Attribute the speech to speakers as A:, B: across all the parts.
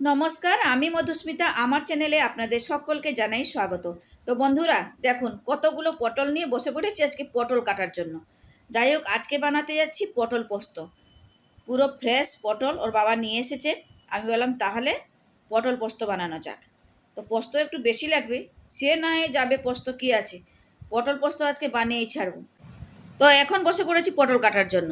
A: নমস্কার, আমি মধুস্মিতা। আমার চ্যানেলে আপনাদের সকলকে জানাই স্বাগত। তো বন্ধুরা, দেখুন, কতগুলো পটল নিয়ে বসে পড়েছি আজকে পটল কাটার জন্য। যাই হোক, আজকে বানাতে যাচ্ছি পটল পোস্ত। পুরো ফ্রেশ পটল ওর বাবা নিয়ে এসেছে। আমি বললাম, তাহলে পটল পোস্ত বানানো যাক। তো পোস্ত একটু বেশি লাগবে, সে না যাবে পোস্ত কি আছে। পটল পোস্ত আজকে বানিয়েই ছাড়ব। তো এখন বসে পড়েছি পটল কাটার জন্য।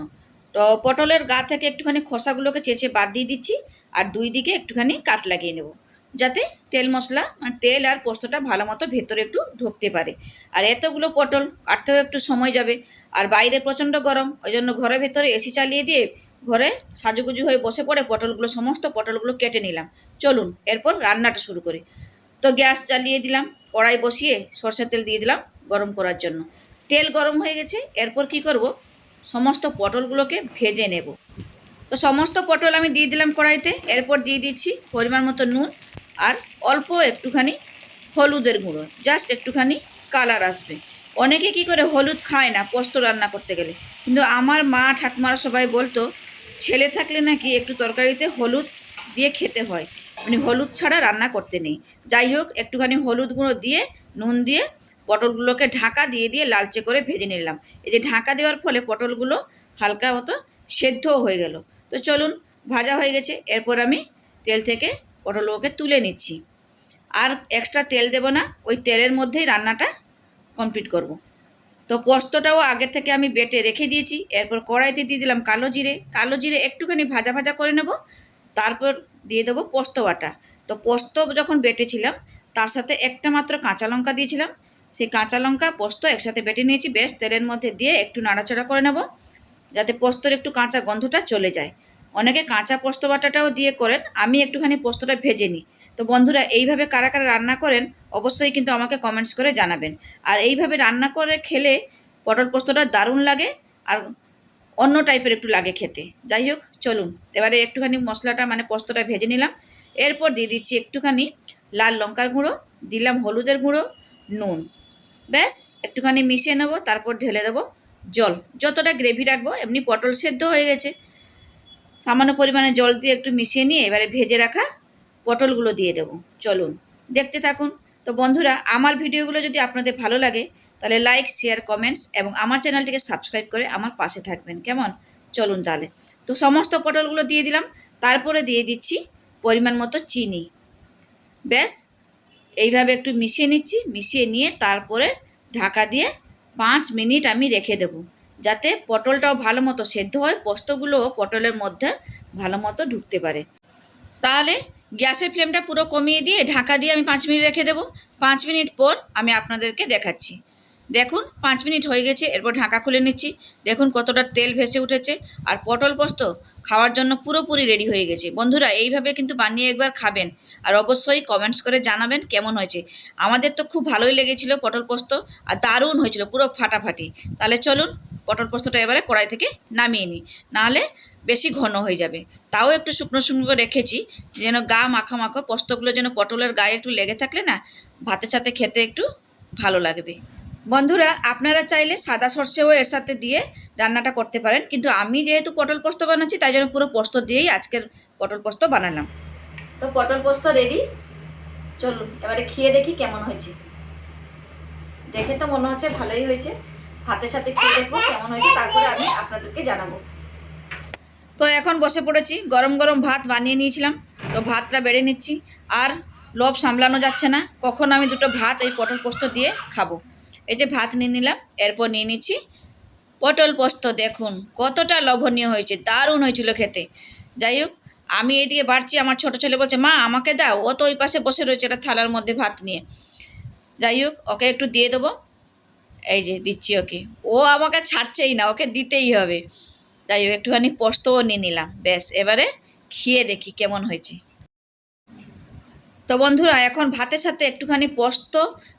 A: তো পটলের গা থেকে একটুখানি খোসাগুলোকে চেঁচে বাদ দিয়ে দিচ্ছি। আর দুই দিকে একটুখানি কাট লাগিয়ে নেব। যাতে তেল মশলা মানে তেল আর পোস্তটা ভালো মতো ভেতরে একটু ঢুকতে পারে। আর এতগুলো পটল কাটতেও একটু সময় যাবে। আর বাইরে প্রচণ্ড গরম ওই জন্য ঘরের ভেতরে এসি চালিয়ে দিয়ে ঘরে সাজুগুজু হয়ে বসে পড়ে পটলগুলো, সমস্ত পটলগুলো কেটে নিলাম। চলুন, এরপর রান্নাটা শুরু করি। তো গ্যাস চালিয়ে দিলাম, কড়াই বসিয়ে সর্ষের তেল দিয়ে দিলাম গরম করার জন্য। তেল গরম হয়ে গেছে, এরপর কি করব? সমস্ত পটলগুলোকে ভেজে নেব। তো সমস্ত পটল আমি দিয়ে দিলাম কড়াইতে, এরপর দিয়ে দিচ্ছি পরিমাণ মতো নুন আর অল্প একটুখানি হলুদের গুঁড়ো জাস্ট একটুখানি কালার আসবে। অনেকে কি করে হলুদ খায় না, পোস্ত রান্না করতে গেলে। কিন্তু আমার মা ঠাকুমারা সবাই বলতো, ছেলে থাকলে নাকি একটু তরকারিতে হলুদ দিয়ে খেতে হয়। মানে হলুদ ছাড়া রান্না করতে নেই। যাই হোক, একটুখানি হলুদ গুঁড়ো দিয়ে, নুন দিয়ে পটলগুলোকে ঢাকা দিয়ে দিয়ে লালচে করে ভেজে নিলাম। এই যে ঢাকা দেওয়ার ফলে পটলগুলো হালকা মতো সেদ্ধও হয়ে গেল। তো চলুন, ভাজা হয়ে গেছে। এরপর আমি তেল থেকে পটলগুলোকে তুলে নিচ্ছি। আর এক্সট্রা তেল দেব না, ওই তেলের মধ্যেই রান্নাটা কমপ্লিট করব। তো পোস্তটাও আগের থেকে আমি বেটে রেখে দিয়েছি। এরপর কড়াইতে দিয়ে দিলাম কালো জিরে। কালো জিরে একটুখানি ভাজা ভাজা করে নেব। তারপর দিয়ে দেবো পোস্ত বাটা। তো পোস্ত যখন বেটেছিলাম, তার সাথে একটা মাত্র কাঁচা লঙ্কা দিয়েছিলাম। সেই কাঁচা লঙ্কা, পোস্ত একসাথে বেটে নিয়েছি। বেশ, তেলের মধ্যে দিয়ে একটু নাড়াচাড়া করে নেব। যাতে পোস্তর একটু কাঁচা গন্ধটা চলে যায়। অনেকে কাঁচা পোস্ত বাটাটাও দিয়ে করেন, আমি একটুখানি পোস্তটা ভেজে নিই। তো বন্ধুরা, এইভাবে কারা কারা রান্না করেন, অবশ্যই কিন্তু আমাকে কমেন্টস করে জানাবেন। আর এইভাবে রান্না করে খেলে পটল পোস্তটা দারুণ লাগে আর অন্য টাইপের একটু লাগে খেতে। যাই হোক, চলুন। এবারে একটুখানি মশলাটা মানে পোস্তটা ভেজে নিলাম। এরপর দিয়ে দিচ্ছি একটুখানি লাল লঙ্কার গুঁড়ো, দিলাম হলুদের গুঁড়ো, নুন। ব্যাস, একটুখানি মিশিয়ে নেব, তারপর ঢেলে দেবো। জল। যতটা গ্রেভি রাখব, এমনি পটল সেদ্ধ হয়ে গেছে। সামান্য পরিমাণে জল দিয়ে একটু মিশিয়ে নিয়ে এবারে ভেজে রাখা পটলগুলো দিয়ে দেবো। চলুন, দেখতে থাকুন। তো বন্ধুরা, আমার ভিডিওগুলো যদি আপনাদের ভালো লাগে, তাহলে লাইক শেয়ার কমেন্টস এবং আমার চ্যানেলটিকে সাবস্ক্রাইব করে আমার পাশে থাকবেন। কেমন? চলুন তাহলে। তো সমস্ত পটলগুলো দিয়ে দিলাম। তারপরে দিয়ে দিচ্ছি পরিমাণ মতো চিনি। ব্যাস, এইভাবে একটু মিশিয়ে নিচ্ছি। মিশিয়ে নিয়ে তারপরে ঢাকা দিয়ে পাঁচ মিনিট আমি রেখে দেব, যাতে পটলটাও ভালো মতো সেদ্ধ হয় পোস্তগুলোও পটলের মধ্যে ভালো মতো ঢুকতে পারে। তাহলে গ্যাসের ফ্লেমটা পুরো কমিয়ে দিয়ে ঢাকা দিয়ে আমি পাঁচ মিনিট রেখে দেবো। পাঁচ মিনিট পর আমি আপনাদেরকে দেখাচ্ছি। দেখুন, পাঁচ মিনিট হয়ে গেছে, এরপর ঢাকা খুলে নিচ্ছি। দেখুন কতটা তেল ভেসে উঠেছে। আর পটল পোস্ত খাওয়ার জন্য পুরোপুরি রেডি হয়ে গেছে। বন্ধুরা, এইভাবে কিন্তু বানিয়ে একবার খাবেন। আর অবশ্যই কমেন্টস করে জানাবেন কেমন হয়েছে। আমাদের তো খুব ভালোই লেগেছিল পটল পোস্ত, আর দারুণ হয়েছিল পুরো ফাটাফাটি। তাহলে চলুন, পটল পোস্তটা এবারে কড়াই থেকে নামিয়ে নিই। নাহলে বেশি ঘন হয়ে যাবে। তাও একটু শুকনো শুকনো রেখেছি, যেন গা মাখা মাখো, পোস্তগুলো যেন পটলের গায়ে একটু লেগে থাকলে না, ভাতের সাথে খেতে একটু ভালো লাগবে। বন্ধুরা আপনারা চাইলে সাদা সর্ষেও এর সাথে দিয়ে রান্নাটা করতে পারেন। কিন্তু আমি যেহেতু পটল পোস্ত বানাচ্ছি তাই জন্য পুরো পোস্ত দিয়েই আজকের পটল পোস্ত বানালাম। তো পটল পোস্ত রেডি চলুন এবারে খেয়ে দেখি কেমন হয়েছে। দেখে তো মনে হচ্ছে ভালোই হয়েছে। ভাতের সাথে খেয়ে দেখব কেমন হয়েছে তারপরে আমি আপনাদেরকে জানাব। তো এখন বসে পড়েছি গরম গরম ভাত বানিয়ে নিয়েছিলাম। তো ভাতটা বেড়ে নিচ্ছি আর লোভ সামলানো যাচ্ছে না। কখন আমি দুটো ভাত ওই পটল পোস্ত দিয়ে খাব? এই যে ভাত নিয়ে নিলাম, এরপর নিয়ে নিচ্ছি। পটল পোস্ত, দেখুন, কতটা লোভনীয় হয়েছে, দারুণ হয়েছিল খেতে। যাই হোক, আমি এইদিকে বাড়ছি, আমার ছোট ছেলে বলছে, মা, আমাকে দাও, ও তো ওই পাশে বসে রয়েছে একটা থালার মধ্যে ভাত নিয়ে। যাই হোক, ওকে একটু দিয়ে দেবো। এই যে, দিচ্ছি ওকে। ও আমাকে ছাড়ছেই না, ওকে দিতেই হবে। যাই হোক, একটুখানি পোস্তও নিয়ে নিলাম। ব্যাস, এবারে খেয়ে দেখি কেমন হয়েছে। তো বন্ধুরা, এখন ভাতের সাথে একটুখানি পোস্ত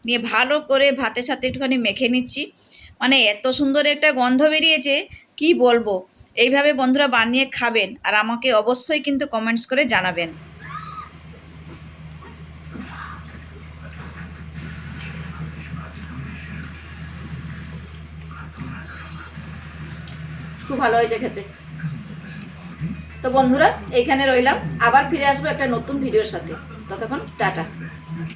A: নিয়ে ভালো করে ভাতের সাথে একটুখানি মেখে নিচ্ছি। মানে এত সুন্দর একটা গন্ধ বেরিয়েছে, কি বলব? এইভাবে বন্ধুরা বানিয়ে খাবেন আর আমাকে অবশ্যই কিন্তু কমেন্টস করে জানাবেন। খুব ভালো হয়েছে খেতে। তো বন্ধুরা, এইখানে রইলাম। আবার ফিরে আসব একটা নতুন ভিডিওর সাথে। ততক্ষণ টাটা।